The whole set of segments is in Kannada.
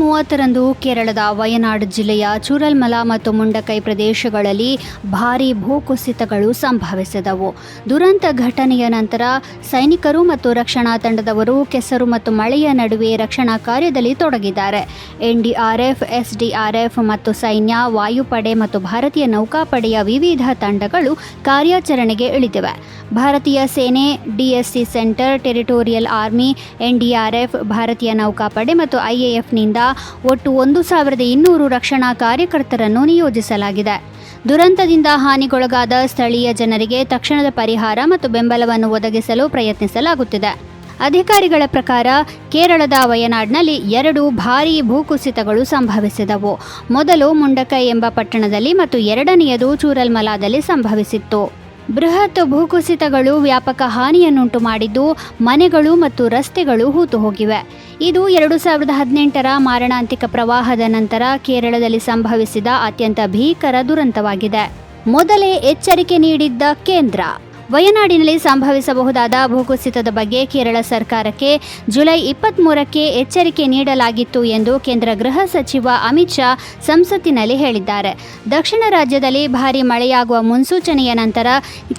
ಮೂವತ್ತರಂದು ಕೇರಳದ ವಯನಾಡ್ ಜಿಲ್ಲೆಯ ಚೂರಲ್ಮಲ ಮತ್ತು ಮುಂಡಕೈ ಪ್ರದೇಶಗಳಲ್ಲಿ ಭಾರೀ ಭೂಕುಸಿತಗಳು ಸಂಭವಿಸಿದವು. ದುರಂತ ಘಟನೆಯ ನಂತರ ಸೈನಿಕರು ಮತ್ತು ರಕ್ಷಣಾ ತಂಡದವರು ಕೆಸರು ಮತ್ತು ಮಳೆಯ ನಡುವೆ ರಕ್ಷಣಾ ಕಾರ್ಯದಲ್ಲಿ ತೊಡಗಿದ್ದಾರೆ. ಎನ್ಡಿಆರ್ಎಫ್, ಎಸ್ಡಿಆರ್ಎಫ್ ಮತ್ತು ಸೈನ್ಯ, ವಾಯುಪಡೆ ಮತ್ತು ಭಾರತೀಯ ನೌಕಾಪಡೆಯ ವಿವಿಧ ತಂಡಗಳು ಕಾರ್ಯಾಚರಣೆಗೆ ಇಳಿದಿವೆ. ಭಾರತೀಯ ಸೇನೆ, DSC centre, territorial army, NDRF, ಭಾರತೀಯ ನೌಕಾಪಡೆ ಮತ್ತು ಐಎಎಫ್ನಿಂದ ಒಟ್ಟು ಒಂದು ಸಾವಿರದ ಇನ್ನೂರು ರಕ್ಷಣಾ ಕಾರ್ಯಕರ್ತರನ್ನು ನಿಯೋಜಿಸಲಾಗಿದೆ. ದುರಂತದಿಂದ ಹಾನಿಗೊಳಗಾದ ಸ್ಥಳೀಯ ಜನರಿಗೆ ತಕ್ಷಣದ ಪರಿಹಾರ ಮತ್ತು ಬೆಂಬಲವನ್ನು ಒದಗಿಸಲು ಪ್ರಯತ್ನಿಸಲಾಗುತ್ತಿದೆ. ಅಧಿಕಾರಿಗಳ ಪ್ರಕಾರ ಕೇರಳದ ವಯನಾಡ್ನಲ್ಲಿ ಎರಡು ಭಾರೀ ಭೂಕುಸಿತಗಳು ಸಂಭವಿಸಿದವು. ಮೊದಲು ಮುಂಡಕೈ ಎಂಬ ಪಟ್ಟಣದಲ್ಲಿ ಮತ್ತು ಎರಡನೆಯದು ಚೂರಲ್ಮಲಾದಲ್ಲಿ ಸಂಭವಿಸಿತ್ತು. ಬೃಹತ್ ಭೂಕುಸಿತಗಳು ವ್ಯಾಪಕ ಹಾನಿಯನ್ನುಂಟು ಮಾಡಿದ್ದು ಮನೆಗಳು ಮತ್ತು ರಸ್ತೆಗಳು ಹೂತು ಹೋಗಿವೆ. ಇದು ಎರಡು ಸಾವಿರದ ಹದಿನೆಂಟರ ಮಾರಣಾಂತಿಕ ಪ್ರವಾಹದ ನಂತರ ಕೇರಳದಲ್ಲಿ ಸಂಭವಿಸಿದ ಅತ್ಯಂತ ಭೀಕರ ದುರಂತವಾಗಿದೆ. ಮೊದಲೇ ಎಚ್ಚರಿಕೆ ನೀಡಿದ್ದ ಕೇಂದ್ರ ವಯನಾಡಿನಲ್ಲಿ ಸಂಭವಿಸಬಹುದಾದ ಭೂಕುಸಿತದ ಬಗ್ಗೆ ಕೇರಳ ಸರ್ಕಾರಕ್ಕೆ ಜುಲೈ ಇಪ್ಪತ್ತ್ಮೂರಕ್ಕೆ ಎಚ್ಚರಿಕೆ ನೀಡಲಾಗಿತ್ತು ಎಂದು ಕೇಂದ್ರ ಗೃಹ ಸಚಿವ ಅಮಿತ್ ಶಾ ಸಂಸತ್ತಿನಲ್ಲಿ ಹೇಳಿದ್ದಾರೆ. ದಕ್ಷಿಣ ರಾಜ್ಯದಲ್ಲಿ ಭಾರೀ ಮಳೆಯಾಗುವ ಮುನ್ಸೂಚನೆಯ ನಂತರ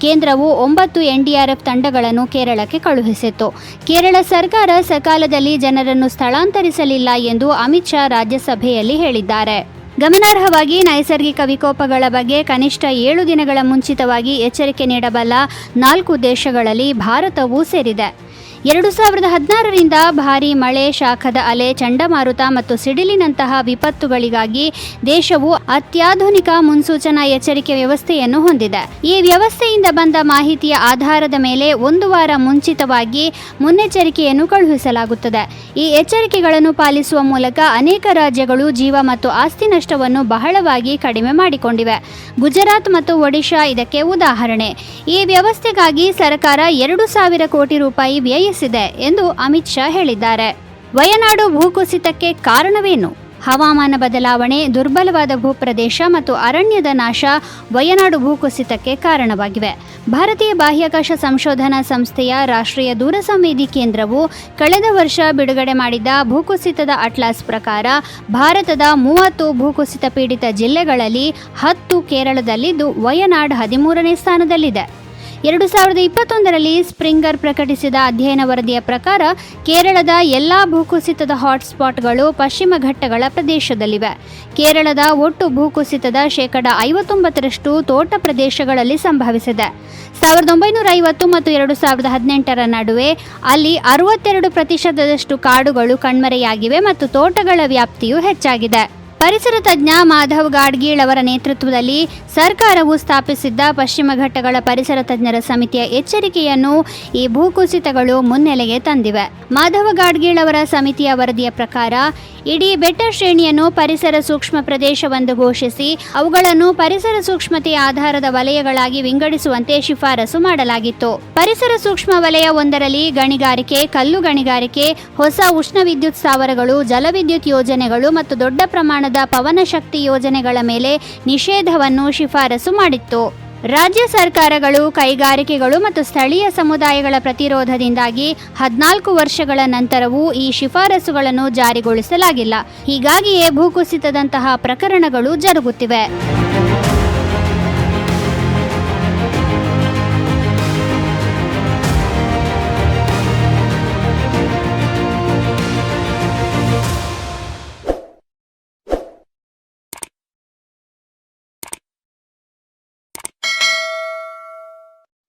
ಕೇಂದ್ರವು ಒಂಬತ್ತು ಎನ್ಡಿಆರ್ಎಫ್ ತಂಡಗಳನ್ನು ಕೇರಳಕ್ಕೆ ಕಳುಹಿಸಿತ್ತು. ಕೇರಳ ಸರ್ಕಾರ ಸಕಾಲದಲ್ಲಿ ಜನರನ್ನು ಸ್ಥಳಾಂತರಿಸಲಿಲ್ಲ ಎಂದು ಅಮಿತ್ ಶಾ ರಾಜ್ಯಸಭೆಯಲ್ಲಿ ಹೇಳಿದ್ದಾರೆ. ಗಮನಾರ್ಹವಾಗಿ ನೈಸರ್ಗಿಕ ವಿಕೋಪಗಳ ಬಗ್ಗೆ ಕನಿಷ್ಠ ಏಳು ದಿನಗಳ ಮುಂಚಿತವಾಗಿ ಎಚ್ಚರಿಕೆ ನೀಡಬಲ್ಲ ನಾಲ್ಕು ದೇಶಗಳಲ್ಲಿ ಭಾರತವೂ ಸೇರಿದೆ. ಎರಡು ಸಾವಿರದ ಹದಿನಾರರಿಂದ ಭಾರೀ ಮಳೆ, ಶಾಖದ ಅಲೆ, ಚಂಡಮಾರುತ ಮತ್ತು ಸಿಡಿಲಿನಂತಹ ವಿಪತ್ತುಗಳಿಗಾಗಿ ದೇಶವು ಅತ್ಯಾಧುನಿಕ ಮುನ್ಸೂಚನಾ ಎಚ್ಚರಿಕೆ ವ್ಯವಸ್ಥೆಯನ್ನು ಹೊಂದಿದೆ. ಈ ವ್ಯವಸ್ಥೆಯಿಂದ ಬಂದ ಮಾಹಿತಿಯ ಆಧಾರದ ಮೇಲೆ ಒಂದು ವಾರ ಮುಂಚಿತವಾಗಿ ಮುನ್ನೆಚ್ಚರಿಕೆಯನ್ನು ಕಳುಹಿಸಲಾಗುತ್ತದೆ. ಈ ಎಚ್ಚರಿಕೆಗಳನ್ನು ಪಾಲಿಸುವ ಮೂಲಕ ಅನೇಕ ರಾಜ್ಯಗಳು ಜೀವ ಮತ್ತು ಆಸ್ತಿ ನಷ್ಟವನ್ನು ಬಹಳವಾಗಿ ಕಡಿಮೆ ಮಾಡಿಕೊಂಡಿವೆ. ಗುಜರಾತ್ ಮತ್ತು ಒಡಿಶಾ ಇದಕ್ಕೆ ಉದಾಹರಣೆ. ಈ ವ್ಯವಸ್ಥೆಗಾಗಿ ಸರ್ಕಾರ ಎರಡು ಸಾವಿರ ಕೋಟಿ ರೂಪಾಯಿ ವ್ಯಯಿಸಿದೆ ಎಂದು ಅಮಿತ್ ಶಾ ಹೇಳಿದ್ದಾರೆ. ವಯನಾಡು ಭೂಕುಸಿತಕ್ಕೆ ಕಾರಣವೇನು? ಹವಾಮಾನ ಬದಲಾವಣೆ, ದುರ್ಬಲವಾದ ಭೂಪ್ರದೇಶ ಮತ್ತು ಅರಣ್ಯದ ನಾಶ ವಯನಾಡು ಭೂಕುಸಿತಕ್ಕೆ ಕಾರಣವಾಗಿವೆ. ಭಾರತೀಯ ಬಾಹ್ಯಾಕಾಶ ಸಂಶೋಧನಾ ಸಂಸ್ಥೆಯ ರಾಷ್ಟ್ರೀಯ ದೂರಸಂವೇದಿ ಕೇಂದ್ರವು ಕಳೆದ ವರ್ಷ ಬಿಡುಗಡೆ ಮಾಡಿದ ಭೂಕುಸಿತದ ಅಟ್ಲಾಸ್ ಪ್ರಕಾರ ಭಾರತದ ಮೂವತ್ತು ಭೂಕುಸಿತ ಪೀಡಿತ ಜಿಲ್ಲೆಗಳಲ್ಲಿ ಹತ್ತು ಕೇರಳದಲ್ಲಿದ್ದು ವಯನಾಡ್ ಹದಿಮೂರನೇ ಸ್ಥಾನದಲ್ಲಿದೆ. ಎರಡು ಸಾವಿರದ ಇಪ್ಪತ್ತೊಂದರಲ್ಲಿ ಸ್ಪ್ರಿಂಗರ್ ಪ್ರಕಟಿಸಿದ ಅಧ್ಯಯನ ವರದಿಯ ಪ್ರಕಾರ, ಕೇರಳದ ಎಲ್ಲ ಭೂಕುಸಿತದ ಹಾಟ್ಸ್ಪಾಟ್ಗಳು ಪಶ್ಚಿಮ ಘಟ್ಟಗಳ ಪ್ರದೇಶದಲ್ಲಿವೆ. ಕೇರಳದ ಒಟ್ಟು ಭೂಕುಸಿತದ ಶೇಕಡ ಐವತ್ತೊಂಬತ್ತರಷ್ಟು ತೋಟ ಪ್ರದೇಶಗಳಲ್ಲಿ ಸಂಭವಿಸಿದೆ. ಸಾವಿರದ ಒಂಬೈನೂರ ಐವತ್ತು ಮತ್ತು ಎರಡು ಸಾವಿರದ ಹದಿನೆಂಟರ ನಡುವೆ ಅಲ್ಲಿ ಅರವತ್ತೆರಡು ಪ್ರತಿಶತದಷ್ಟು ಕಾಡುಗಳು ಕಣ್ಮರೆಯಾಗಿವೆ ಮತ್ತು ತೋಟಗಳ ವ್ಯಾಪ್ತಿಯು ಹೆಚ್ಚಾಗಿದೆ. ಪರಿಸರ ತಜ್ಞ ಮಾಧವ್ ಗಾಡ್ಗೀಳ್ ಅವರ ನೇತೃತ್ವದಲ್ಲಿ ಸರ್ಕಾರವು ಸ್ಥಾಪಿಸಿದ್ದ ಪಶ್ಚಿಮ ಘಟ್ಟಗಳ ಪರಿಸರ ತಜ್ಞರ ಸಮಿತಿಯ ಎಚ್ಚರಿಕೆಯನ್ನು ಈ ಭೂಕುಸಿತಗಳು ಮುನ್ನೆಲೆಗೆ ತಂದಿವೆ. ಮಾಧವ ಗಾಡ್ಗೀಳ್ ಅವರ ಸಮಿತಿಯ ವರದಿಯ ಪ್ರಕಾರ, ಇಡೀ ಬೆಟ್ಟ ಶ್ರೇಣಿಯನ್ನು ಪರಿಸರ ಸೂಕ್ಷ್ಮ ಪ್ರದೇಶವೆಂದು ಘೋಷಿಸಿ, ಅವುಗಳನ್ನು ಪರಿಸರ ಸೂಕ್ಷ್ಮತೆಯ ಆಧಾರದ ವಲಯಗಳಾಗಿ ವಿಂಗಡಿಸುವಂತೆ ಶಿಫಾರಸು ಮಾಡಲಾಗಿತ್ತು. ಪರಿಸರ ಸೂಕ್ಷ್ಮ ವಲಯ ಒಂದರಲ್ಲಿ ಗಣಿಗಾರಿಕೆ, ಕಲ್ಲು ಗಣಿಗಾರಿಕೆ, ಹೊಸ ಉಷ್ಣ ವಿದ್ಯುತ್ ಸ್ಥಾವರಗಳು, ಜಲವಿದ್ಯುತ್ ಯೋಜನೆಗಳು ಮತ್ತು ದೊಡ್ಡ ಪ್ರಮಾಣದ ಪವನಶಕ್ತಿ ಯೋಜನೆಗಳ ಮೇಲೆ ನಿಷೇಧವನ್ನು ಶಿಫಾರಸು ಮಾಡಿತ್ತು. ರಾಜ್ಯ ಸರ್ಕಾರಗಳು, ಕೈಗಾರಿಕೆಗಳು ಮತ್ತು ಸ್ಥಳೀಯ ಸಮುದಾಯಗಳ ಪ್ರತಿರೋಧದಿಂದಾಗಿ ಹದಿನಾಲ್ಕು ವರ್ಷಗಳ ನಂತರವೂ ಈ ಶಿಫಾರಸುಗಳನ್ನು ಜಾರಿಗೊಳಿಸಲಾಗಿಲ್ಲ. ಹೀಗಾಗಿಯೇ ಭೂಕುಸಿತದಂತಹ ಪ್ರಕರಣಗಳು ಜರುಗುತ್ತಿವೆ.